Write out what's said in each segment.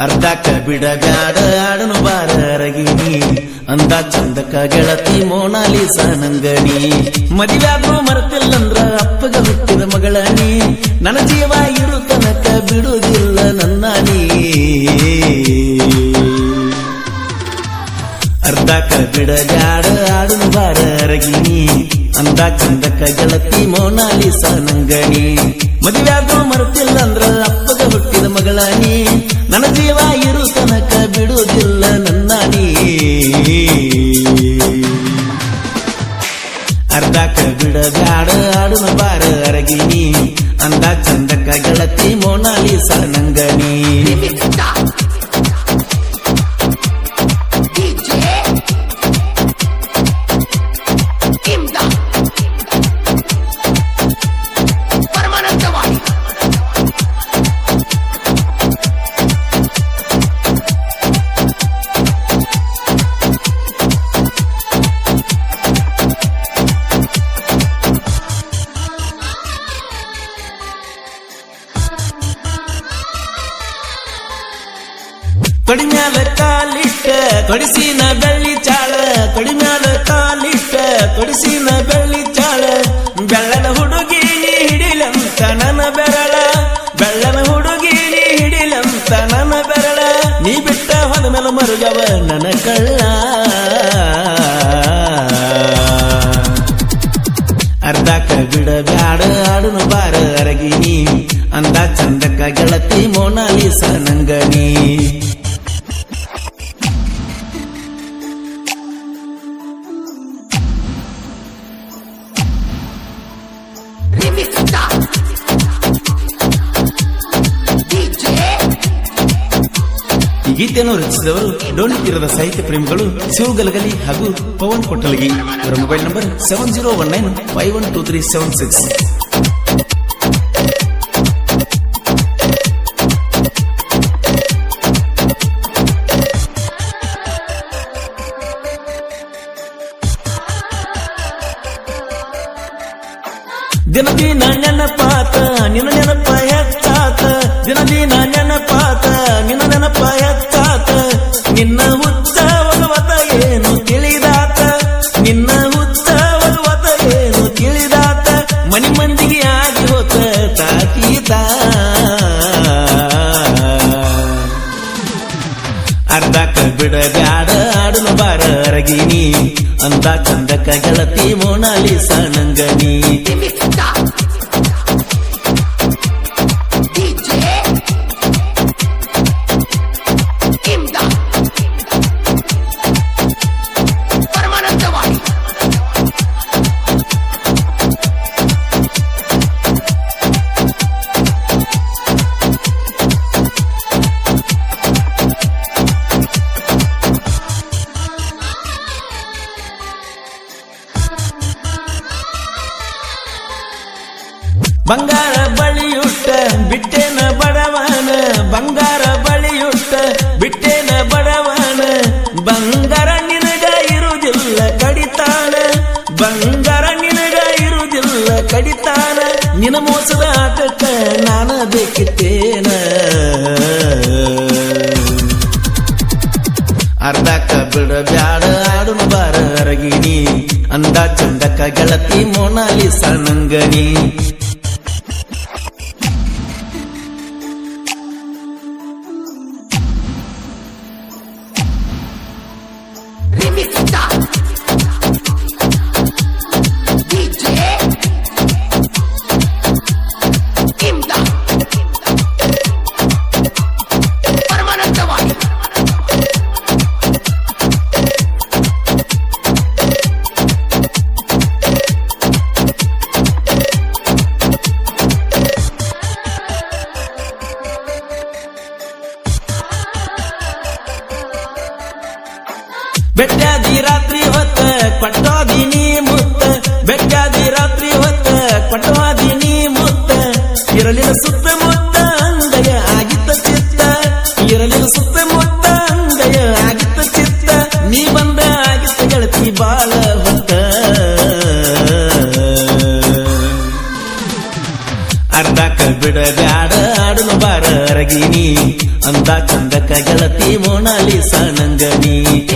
ಅರ್ಧಕ್ಕ ಬಿಡಬ್ಯಾಡ ಆಡನು ಬಾರ ಅರಗಿನಿ. ಅಂದ ಚಂದಕ ಗೆಳತಿ ಮೋನಾಲಿ ನಂಗಣಿ ಮದುವ್ಯಾದ್ರೂ ಮರತಿಲ್ಲಂದ್ರ ಅಪ್ಪಗ ಹುಟ್ಟಿದ ಮಗಳನಿ. ನನ್ನ ಜೀವ ಇರು ತನಕ ಬಿಡುವುದಿಲ್ಲ ನನ್ನ ನೀ ಅರ್ಧಕ್ಕ ಬಿಡಬ್ಯಾಡ ಆಡನು ಬಾರ ಅರಗಿನಿ. ಅಂದ ಚಂದಕ ಗೆಳತಿ ಮೋನಾಲಿ ನಂಗಣಿ ಮದುವ್ಯಾದ್ರೂ ಮರುತಿಲ್ಲ ಅಂದ್ರ ಅಪ್ಪಗ ಹುಟ್ಟಿದ ಮಗಳನಿ. ನನ್ನ ಜೀವ ಇರು ತನಕ ಬಿಡುವುದಿಲ್ಲ ನನ್ನ ನೀ ಅರ್ಧಕ್ಕ ಬಿಡದಾಡ ಆಡುವ ಬಾರ ಅರಗಿನಿ. ತೊಡಿಮ್ಯಾಲ ಕಾಲಿಟ್ಟ ತೊಡಿಸಿನ ಬೆಳ್ಳಿ ಚಾಳ. ತೊಡಿಮ್ಯಾಲ ಕಾಲಿಟ್ಟ ತೊಡಿಸಿನ ಬೆಳ್ಳಿ ಚಾಳ. ಬೆಳ್ಳನ ಹುಡುಗಿ ಹಿಡಿಲಂತ ನನ್ನ ಬೆರಳ. ಬೆಳ್ಳನ ಹುಡುಗಿ ಹಿಡಿಲಂತ ನನ್ನ ಬೆರಳ. ನೀ ಬಿಟ್ಟ ಹೊದ ಮೇಲೆ ಮರುಗವ ನನ್ನ ಕಳ್ಳ. ಗೀತೆಯನ್ನು ರಚಿಸಿದವರು ಡೋಣಿತಿರದ ಸಾಹಿತ್ಯ ಪ್ರೇಮಿಗಳು ಶಿವಗಲಗಲಿ ಹಾಗೂ ಪವನ್ ಕೊಟ್ಟಲಗಿ. ಅವರ mobile number seven zero one nine five one two three seven six. ದಿನ ದಿನ ನೆನಪಾತ, ನಿನ್ನ ನೆನಪ ಅರ್ಧಕ್ಕ ಬಿಡಬ್ಯಾಡ ಆಡಲು ಬಾರ ಅರಗಿನಿ. ಅಂದ ಚಂದಕ ಗೆಳತಿ ಮೋನಾಲಿಸ ನಂಗನಿ. ಬಂಗಾರ ಬಳಿಯುಟ್ಟ ಬಿಟ್ಟೇನ ಬಡವನ ಬಂಗಾರ ಬಳಿಯುಟ್ಟ ಬಿಟ್ಟೇನ ಬಡವನ ಬಂಗಾರ ನಿನಗ ಇರುವುದಿಲ್ಲ ಕಡಿತಾನ ಬಂಗಾರ ನಿನಗ ಇರುವುದಿಲ್ಲ ಕಡಿತಾನ ನಿನ ಮೋಸದ ಆಟಕ್ಕ ನಾನ ಬೇಕಿತ್ತೇನ ಅರ್ಧಕ್ಕ ಬಿಡಬ್ಯಾಡ ಆಡುನು ಬಾರ ಅರಗಿನಿ ಅಂದ ಚಂದಕ್ಕ ಗೆಳತಿ ಮೋನಾಲಿಸ ನಂಗನಿ ಇರಲಿನ ಸುತ್ತ ಮುತ್ತ ಅಂದಯ ಆಗಿತ್ತ ಚಿತ್ತ. ಇರಲಿನ ಸುತ್ತ ಮುತ್ತ ಅಂದಯ ಆಗಿತ್ತ ಚಿತ್ತ. ನೀ ಬಂದ ಆಗಿತ್ತ ಗೆಳತಿ ಬಾಳ ಹೊತ್ತ. ಅರ್ಧಕ್ಕ ಬಿಡಬ್ಯಾಡ ಆಡಲು ಬಾರ ಅರಗಿನಿ. ಅಂತ ಚಂದಕ ಗೆಳತಿ ಮೋನಾಲಿಸ ನಂಗನಿ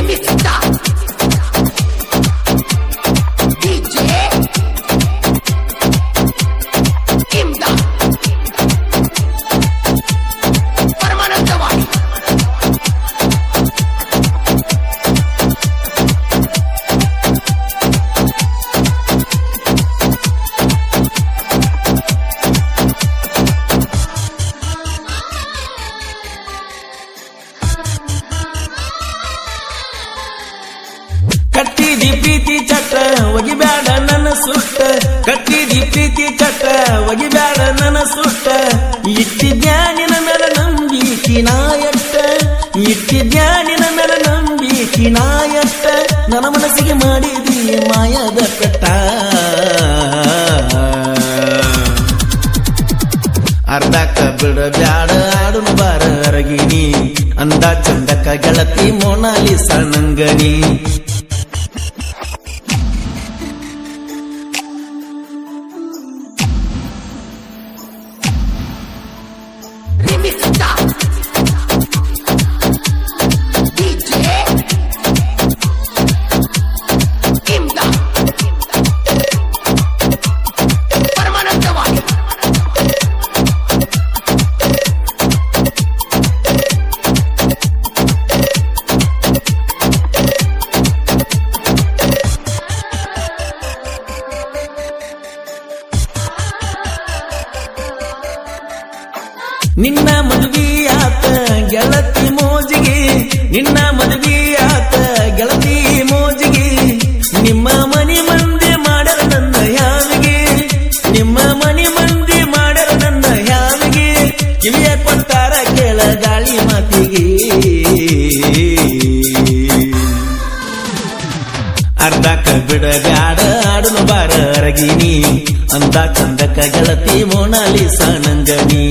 ಪ್ರೀತಿ ಒಗಿ ಬ್ಯಾಡ ನನ್ನ ಸುಟ್ಟ. ಕಟ್ಟಿದಿ ಪ್ರೀತಿ ಚಟ ಒಗಿಬ್ಯಾಡ ನನ್ನ ಸುಟ್ಟ. ಇಟ್ಟಿದ್ಯಾನಿನ ಮೇಲೆ ನಂಬಿಕಿ ನಾಯಟ್ಟ ಇಟ್ಟಿದ್ಯಾನಿನ ಮೇಲೆ ನಂಬಿಕಿ ನಾಯಟ್ಟ ನನ್ನ ಮನಸ್ಸಿಗೆ ಮಾಡಿದಿ ಮಾಯದ ಕಟ್ಟ. ಅರ್ಧಕ್ಕ ಬಿಡಬ್ಯಾಡ ಆಡುನು ಬಾರ ಅರಗಿನಿ. ಅಂದ ಚಂದಕ ಗೆಳತಿ ಮೋನಾಲಿ ಸಣ್ಣಂಗನಿ. 必死！ನಿನ್ನ ಮದುವೆಯಾತ ಗೆಳತಿ ಮೋಜಿಗೆ. ನಿನ್ನ ಮದುವೆಯಾತ ಗೆಳತಿ ಮೋಜಿಗೆ. ನಿಮ್ಮ ಮನೆ ಮಂದಿ ಮಾಡರ ನನ್ನ ಯಾವಿಗೆ. ನಿಮ್ಮ ಮನೆ ಮಂದಿ ಮಾಡರ ನನ್ನ ಯಾವಿಗೆ. ಕಿವಿಯ ಕೊಟ್ಟಾರ ಕೇಳ ಗಾಳಿ ಮಾತಿಗೆ. ಅರ್ಧಕ ಬಿಡ ಬ್ಯಾಡ ಆಡಲು ಬಾರ ಗೆಳತಿ ಮೋನಾಲಿ ಸನಂಗನಿ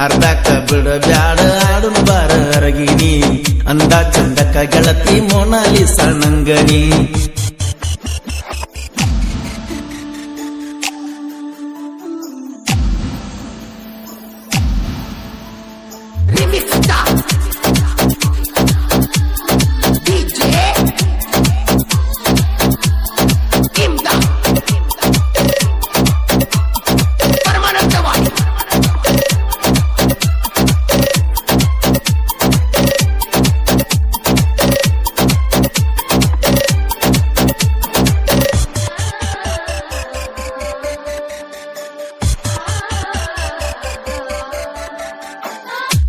ಅರ್ಧಕ್ಕ ಬಿಡಬ್ಯಾಡ ಆಡುನು ಬಾರ ಅರಗಿನಿ. ಅಂದ ಚಂದಕ್ಕ ಗೆಳತಿ ಮೋನಾಲಿ ಸಣ್ಣಂಗನಿ.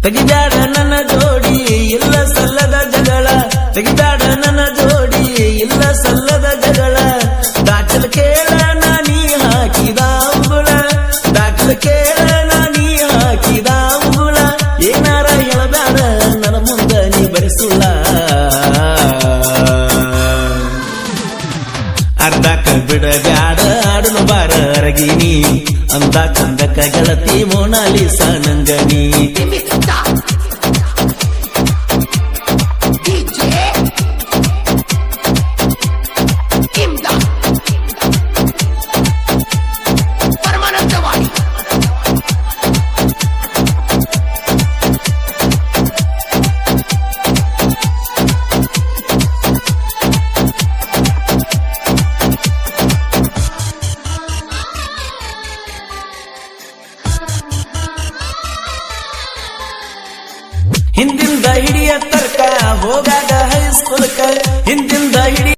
ತೆಗಿಬ್ಯಾಡ ನನ್ನ ಜೋಡಿ ಎಲ್ಲ ಸಲ್ಲದ ಜಗಳ. ತೆಗಿಬ್ಯಾಡ ಹಿಂದಿಂದ ಹಿಡಿ